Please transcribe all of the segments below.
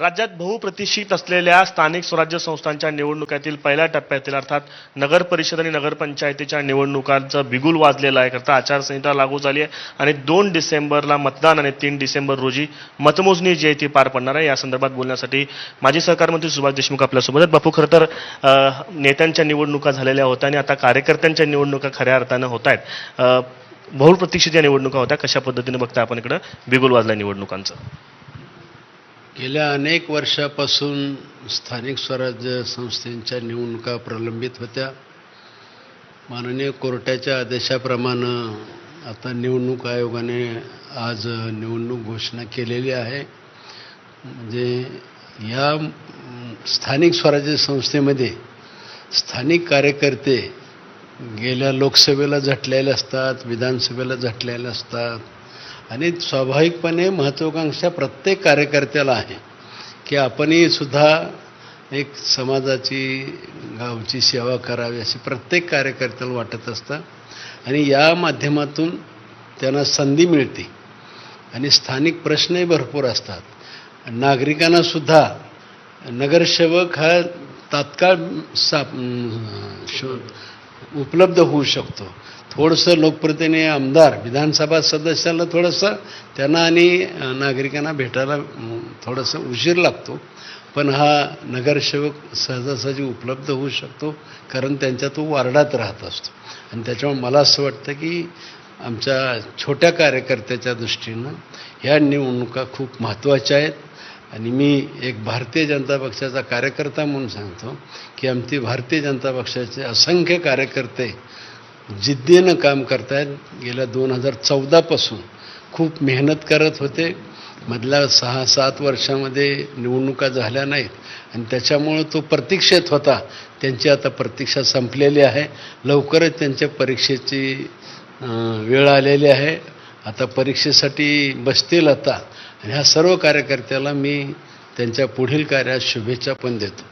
राज्यात बहुप्रतिष्ठित असलेल्या स्थानिक स्वराज्य संस्थांच्या निवडणुकातील पहिल्या टप्प्यातील अर्थात नगर परिषद आणि नगरपंचायतीच्या निवडणुकांचं बिगुल वाजलेलं आहे. करता आचारसंहिता लागू झाली आहे आणि दोन डिसेंबरला मतदान आणि तीन डिसेंबर रोजी मतमोजणी जी आहे ती पार पडणार आहे. या संदर्भात बोलण्यासाठी माजी सहकारमंत्री सुभाष देशमुख आपल्यासोबत आहेत बापू खरं तर नेत्यांच्या निवडणुका झालेल्या होत्या आणि आता कार्यकर्त्यांच्या निवडणुका खऱ्या अर्थानं होत आहेत. बहुप्रतिक्षित या निवडणुका होत्या. कशा पद्धतीने बघता आपण इकडं? बिगुल वाजल्या निवडणुकांचं. गेल्या अनेक वर्षापासून स्थानिक स्वराज्य संस्थेच्या निवडणुका प्रलंबित होत्या. माननीय कोर्टाच्या आदेशाप्रमाणे आता निवडणूक आयोगाने आज निवडणूक घोषणा केलेली आहे. म्हणजे या स्थानिक स्वराज्य संस्थेमध्ये स्थानिक कार्यकर्ते गेल्या लोकसभेला झटलेले असतात विधानसभेला झटलेले असतात. आणि स्वाभाविकपणे महत्त्वाकांक्षा प्रत्येक कार्यकर्त्याला आहे की आपणही सुद्धा एक समाजाची गावची सेवा करावी असे प्रत्येक कार्यकर्त्याला वाटत असतं. आणि या माध्यमातून त्यांना संधी मिळते. आणि स्थानिक प्रश्नही भरपूर असतात. नागरिकांना सुद्धा नगरसेवक हा तात्काळ साप शो उपलब्ध होऊ शकतो. थोडंसं लोकप्रतिनिधी आमदार विधानसभा सदस्याला थोडंसं त्यांना आणि नागरिकांना भेटायला थोडंसं उशीर लागतो. पण हा नगरसेवक सहजासहजी उपलब्ध होऊ शकतो कारण त्यांच्या तो वार्डात राहत असतो. आणि त्याच्यामुळे मला असं वाटतं की आमच्या छोट्या कार्यकर्त्याच्या दृष्टीनं ह्या निवडणुका खूप महत्त्वाच्या आहेत. आणि मी एक भारतीय जनता पक्षाचा कार्यकर्ता म्हणून सांगतो की आमची भारतीय जनता पक्षाचे असंख्य कार्यकर्ते जिद्दीनं काम करतायत. गेल्या दोन हजार चौदापासून खूप मेहनत करत होते. मधल्या सहा सात वर्षामध्ये निवडणुका झाल्या नाहीत. आणि त्याच्यामुळं तो प्रतीक्षेत होता. त्यांची आता प्रतीक्षा संपलेली आहे. लवकरच त्यांच्या परीक्षेची वेळ आलेली आहे. आता परीक्षेसाठी बसतील आता. आणि ह्या सर्व कार्यकर्त्याला मी त्यांच्या पुढील कार्यात शुभेच्छा पण देतो.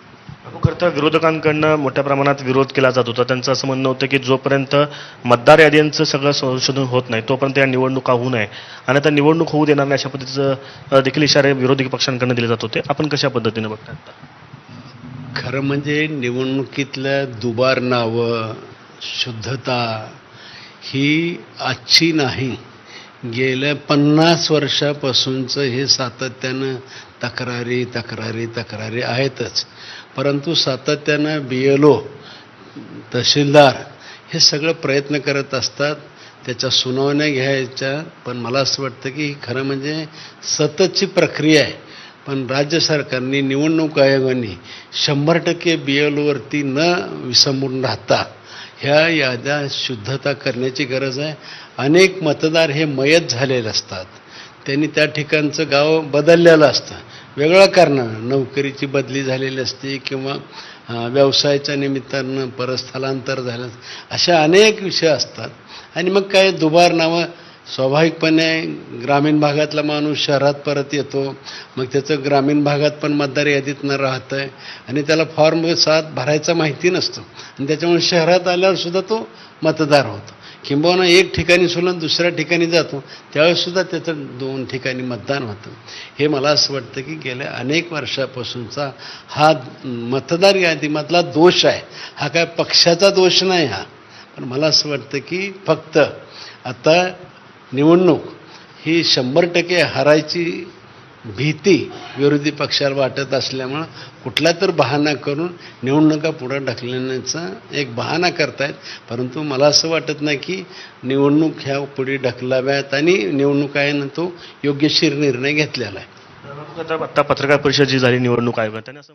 खरं विरोधकांकडनं मोठ्या प्रमाणात विरोध केला जात होता. त्यांचं असं म्हणणं होतं की जोपर्यंत मतदार याद्यांचं सगळं संशोधन होत नाही तोपर्यंत या निवडणुका होऊ नये. आणि आता निवडणूक होऊ देणार नाही अशा पद्धतीचं देखील इशारे विरोधी पक्षांकडनं दिले जात होते. आपण कशा पद्धतीने बघता? खरं म्हणजे निवडणुकीतल्या दुबार नावं शुद्धता ही आजची नाही. गेल्या पन्नास वर्षापासूनचं हे सातत्यानं तक्रारी तक्रारी तक्रारी आहेतच. परंतु सातत्यानं बी एल ओ तहसीलदार हे सगळं प्रयत्न करत असतात. त्याच्या सुनावण्या घ्यायच्या. पण मला असं वाटतं की ही खरं म्हणजे सततची प्रक्रिया आहे. पण राज्य सरकारने निवडणूक आयोगाने शंभर टक्के बी एल ओवरती न विसंबून राहता ह्या याद्या शुद्धता करण्याची गरज आहे. अनेक मतदार हे मयत झालेले असतात. त्यांनी त्या ठिकाणचं गाव बदललेलं असतं. वेगळं कारणं नोकरीची बदली झालेली असते किंवा व्यवसायाच्या निमित्तानं परस्थलांतर झालं. अशा अनेक विषय असतात. आणि मग काय दुबार नावं स्वाभाविकपणे ग्रामीण भागातला माणूस शहरात परत येतो. मग त्याचं ग्रामीण भागात पण मतदार यादीत न राहतं आहे आणि त्याला फॉर्म सात भरायचा माहिती नसतो. आणि त्याच्यामुळे शहरात आल्यावर सुद्धा तो मतदार होतो. किंबहुना एक ठिकाणी सोडून दुसऱ्या ठिकाणी जातो. त्यावेळेसुद्धा त्याचं दोन ठिकाणी मतदान होतं. हे मला असं वाटतं की गेल्या अनेक वर्षापासूनचा हा मतदार यादीमधला दोष आहे. हा काय पक्षाचा दोष नाही हा. पण मला असं वाटतं की फक्त आता निवडणूक ही शंभर टक्के हरायची भीती विरोधी पक्षाला वाटत असल्यामुळं कुठला तर बहाणा करून निवडणुका पुढं ढकलण्याचा एक बहाणा करतायत. परंतु मला असं वाटत नाही की निवडणूक ह्या पुढे ढकलाव्यात आणि निवडणूक तो योग्यशीर निर्णय घेतलेला आहे. आता पत्रकार परिषद जी झाली निवडणूक आयोगात. त्यांनी असं